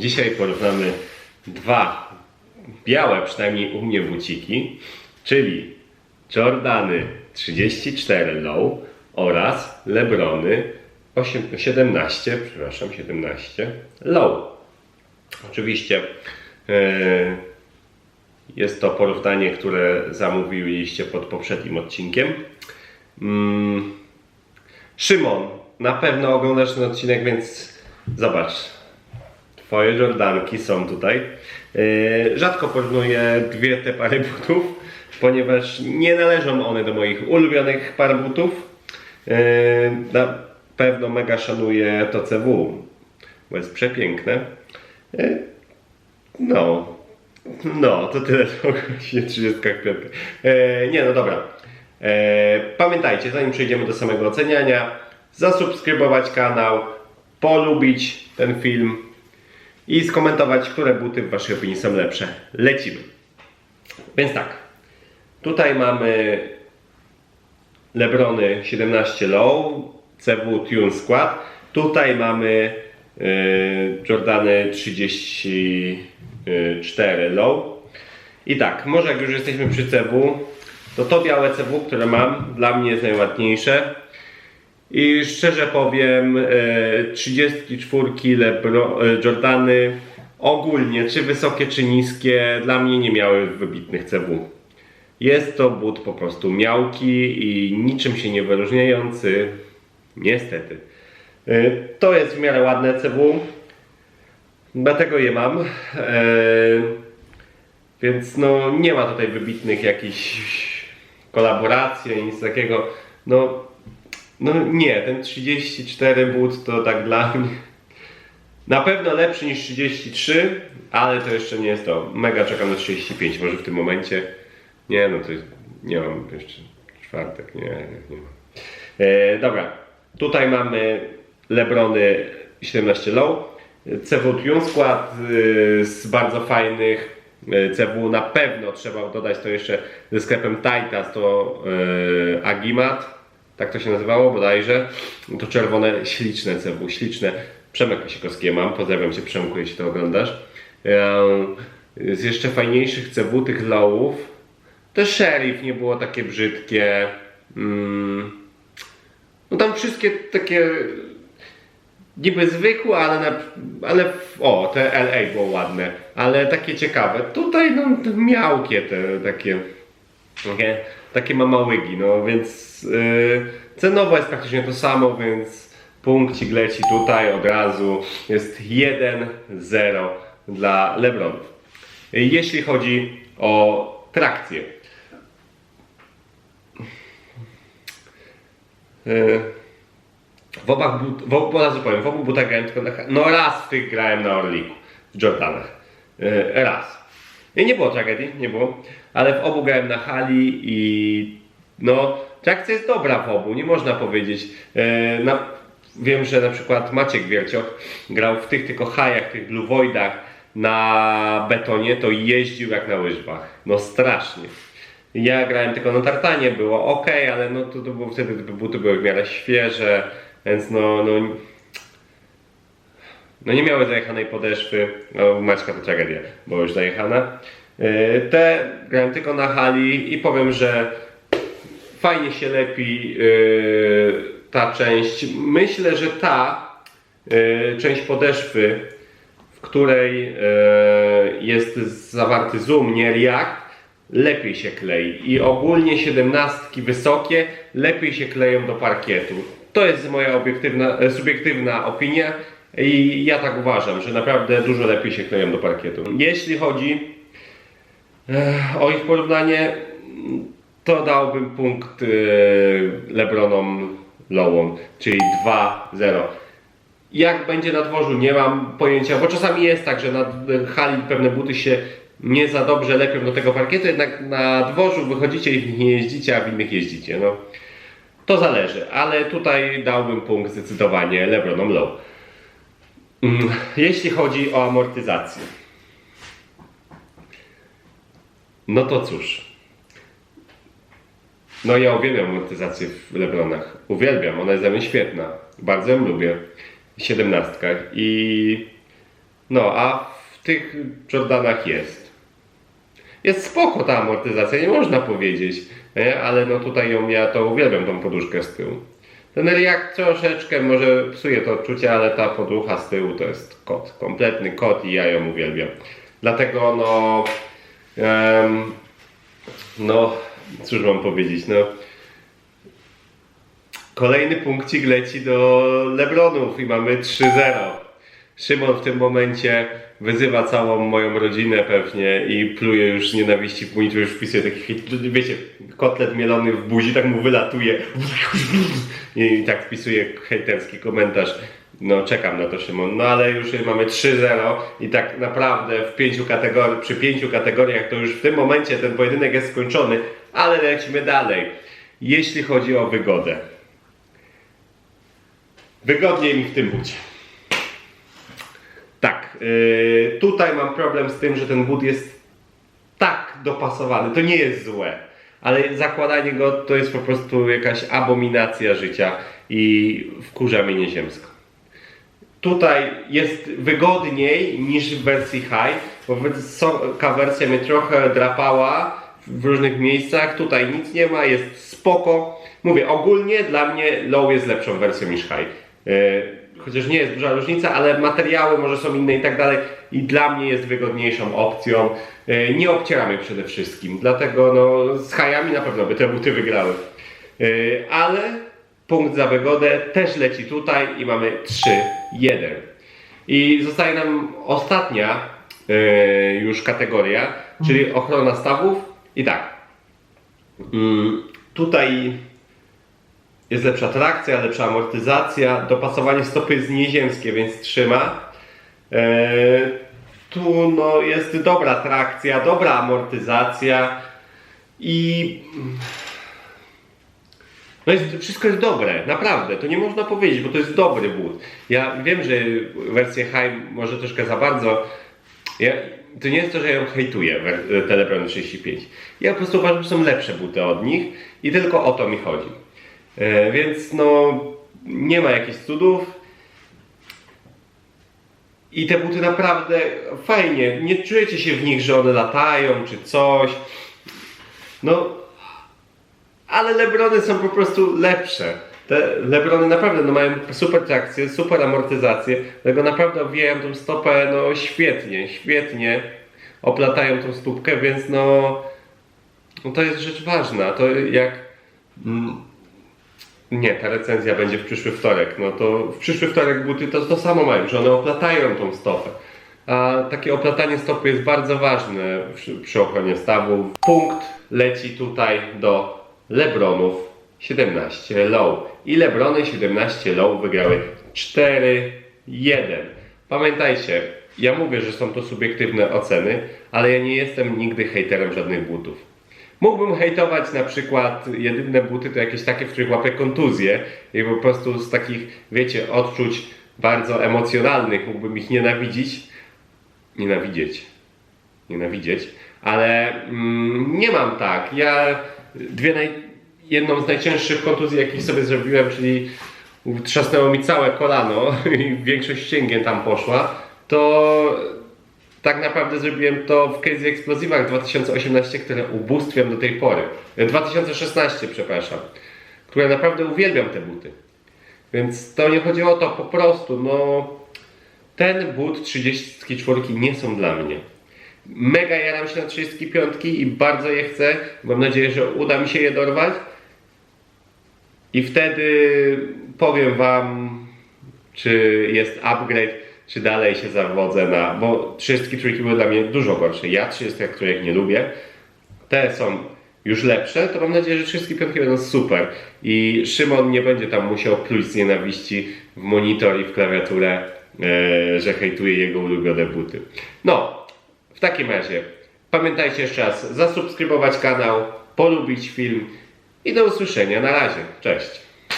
Dzisiaj porównamy dwa białe, przynajmniej u mnie buciki, czyli Jordany 34 Low oraz Lebrony 8, 17, przepraszam, 17 Low. Oczywiście e, jest to porównanie, które zamówiliście pod poprzednim odcinkiem. Mm, Szymon, na pewno oglądasz ten odcinek, więc zobacz. Twoje Jordanki są tutaj. Yy, Rzadko porównuję dwie te pary butów, ponieważ nie należą one do moich ulubionych par butów. Yy, Na pewno mega szanuję to CW, bo jest przepiękne. Yy, No, no, to tyle o 35. E, nie, no dobra. E, pamiętajcie, zanim przejdziemy do samego oceniania, zasubskrybować kanał, polubić ten film i skomentować, które buty w Waszej opinii są lepsze. Lecimy. Więc tak, tutaj mamy Lebrony 17 Low, CW Tune Squad. Tutaj mamy y, Jordany 34 Low. I tak, może jak już jesteśmy przy CW, to to białe CW, które mam, dla mnie jest najładniejsze. I szczerze powiem, e, 34 Lebro, e, Jordany ogólnie, czy wysokie, czy niskie, dla mnie nie miały wybitnych CW. Jest to but po prostu miałki i niczym się nie wyróżniający. Niestety. E, To jest w miarę ładne CW. Dlatego je mam. E, Więc no nie ma tutaj wybitnych jakichś kolaboracji, nic takiego. No, no nie, ten 34 but to tak dla mnie. Na pewno lepszy niż 33, ale to jeszcze nie jest to. Mega czekam na 35, może w tym momencie. Nie, no to nie mam jeszcze czwartek, nie, nie, mam. E, dobra, tutaj mamy Lebrony 17 Low. CW skład y, z bardzo fajnych y, CW na pewno trzeba dodać to jeszcze ze sklepem Titas to y, Agimat tak to się nazywało bodajże. To czerwone śliczne CW śliczne. Przemek Kasikowski je mam. Pozdrawiam cię Przemku jeśli to oglądasz. Z jeszcze fajniejszych CW tych lowów to Sheriff nie było takie brzydkie. Mm, no tam wszystkie takie niby zwykłe, ale, na, ale o, te LA było ładne, ale takie ciekawe. Tutaj no miałkie te takie, takie, takie mamałygi, no więc yy, cenowo jest praktycznie to samo, więc punkcik leci tutaj od razu. Jest 1-0 dla Lebronów. Jeśli chodzi o trakcję. Yy, w obach w, obu- od razu powiem, w obu butach grałem tylko na, no raz w tych grałem na Orliku, w Jordanach. E, raz. I nie było tragedii, nie było, ale w obu grałem na hali i no, trakcja jest dobra w obu, nie można powiedzieć. E, na, wiem, że na przykład Maciek Wiercioch grał w tych tylko hajach, tych Blue Voidach na betonie, to jeździł jak na łyżwach. No strasznie. Ja grałem tylko na tartanie, było ok, ale no to, to było wtedy te buty były w miarę świeże, więc no, no, no nie miały zajechanej podeszwy. No, Maćka to tragedia, bo już zajechana. Yy, Te grałem tylko na hali i powiem, że fajnie się lepi yy, ta część. Myślę, że ta yy, część podeszwy, w której jest zawarty zoom, nie React, lepiej się klei. I ogólnie siedemnastki wysokie lepiej się kleją do parkietu. To jest moja obiektywna, e, subiektywna opinia i ja tak uważam, że naprawdę dużo lepiej się kleją do parkietu. Jeśli chodzi e, o ich porównanie, to dałbym punkt e, Lebronom Lowom, czyli 2-0. Jak będzie na dworzu, nie mam pojęcia, bo czasami jest tak, że na hali pewne buty się nie za dobrze lepią do tego parkietu, jednak na dworzu wychodzicie i w nich nie jeździcie, a w innych jeździcie. No, to zależy, ale tutaj dałbym punkt zdecydowanie Lebronom Low. Mm, Jeśli chodzi o amortyzację, no to cóż. No ja uwielbiam amortyzację w Lebronach. Uwielbiam, ona jest dla mnie świetna. Bardzo ją lubię. W siedemnastkach i No, a w tych Jordanach jest. Jest spoko ta amortyzacja, nie można powiedzieć, ale no tutaj ją ja to uwielbiam tą poduszkę z tyłu. Ten React troszeczkę może psuje to odczucie, ale ta poducha z tyłu to jest kot, kompletny kot i ja ją uwielbiam. Dlatego no, em, no, cóż mam powiedzieć, no, kolejny punkcik leci do Lebronów i mamy 3-0. Szymon w tym momencie wyzywa całą moją rodzinę pewnie i pluje już z nienawiści w monitor, już wpisuje taki wiecie, kotlet mielony w buzi, tak mu wylatuje i tak wpisuje hejterski komentarz. No czekam na to Szymon, no ale już mamy 3-0 i tak naprawdę w pięciu kategorii, przy pięciu kategoriach to już w tym momencie ten pojedynek jest skończony, ale lecimy dalej. Jeśli chodzi o wygodę. Wygodniej mi w tym bucie. Yy, tutaj mam problem z tym, że ten but jest tak dopasowany. To nie jest złe, ale zakładanie go to jest po prostu jakaś abominacja życia i wkurza mnie nieziemsko. Tutaj jest wygodniej niż w wersji high, bo wysoka wersja mnie trochę drapała w różnych miejscach. Tutaj nic nie ma, jest spoko. Mówię, ogólnie dla mnie low jest lepszą wersją niż high. Yy, Chociaż nie jest duża różnica, ale materiały może są inne i tak dalej. I dla mnie jest wygodniejszą opcją. Yy, Nie obcieramy przede wszystkim, dlatego no, z hajami na pewno by te buty wygrały. Yy, Ale punkt za wygodę też leci tutaj i mamy 3-1. I zostaje nam ostatnia yy, już kategoria, czyli ochrona stawów. I tak, mm, tutaj jest lepsza trakcja, lepsza amortyzacja, dopasowanie stopy jest nieziemskie, więc trzyma. Eee, tu no, jest dobra trakcja, dobra amortyzacja i no jest, wszystko jest dobre, naprawdę, to nie można powiedzieć, bo to jest dobry but. Ja wiem, że wersję high może troszkę za bardzo. Ja, to nie jest to, że ja ją hejtuję, wer- te Lebrony 35. Ja po prostu uważam, że są lepsze buty od nich i tylko o to mi chodzi. E, więc no, nie ma jakichś cudów. I te buty naprawdę fajnie, nie czujecie się w nich, że one latają czy coś. No, ale Lebrony są po prostu lepsze. Te Lebrony naprawdę no, mają super trakcję, super amortyzację, dlatego naprawdę owijają tą stopę no, świetnie, świetnie. Oplatają tą stópkę, więc no, no to jest rzecz ważna. To jak. Mm, nie, ta recenzja będzie w przyszły wtorek. No to w przyszły wtorek buty to to samo mają, że one oplatają tą stopę. A takie oplatanie stopy jest bardzo ważne przy, przy ochronie stawów. Punkt leci tutaj do Lebronów 17 low. I Lebrony 17 low wygrały 4-1. Pamiętajcie, ja mówię, że są to subiektywne oceny, ale ja nie jestem nigdy hejterem żadnych butów. Mógłbym hejtować na przykład jedyne buty to jakieś takie, w których łapię kontuzję i po prostu z takich, wiecie, odczuć bardzo emocjonalnych mógłbym ich nienawidzić. Nienawidzieć. Nienawidzieć. Ale mm, nie mam tak. Ja dwie naj... jedną z najcięższych kontuzji, jakich sobie zrobiłem, czyli trzasnęło mi całe kolano i większość ścięgien tam poszła, to tak naprawdę zrobiłem to w Crazy Explosivach 2018, które ubóstwiam do tej pory. E, 2016, przepraszam. Które naprawdę uwielbiam te buty. Więc to nie chodzi o to, po prostu, no ten but 34 nie są dla mnie. Mega jaram się na 35 i bardzo je chcę. Mam nadzieję, że uda mi się je dorwać. I wtedy powiem Wam, czy jest upgrade, czy dalej się zawodzę na. Bo 33 były dla mnie dużo gorsze. Ja 30, których nie lubię, te są już lepsze, to mam nadzieję, że 35 będą super. I Szymon nie będzie tam musiał pluć z nienawiści w monitor i w klawiaturę, e, że hejtuje jego ulubione buty. No, w takim razie pamiętajcie jeszcze raz zasubskrybować kanał, polubić film i do usłyszenia. Na razie. Cześć.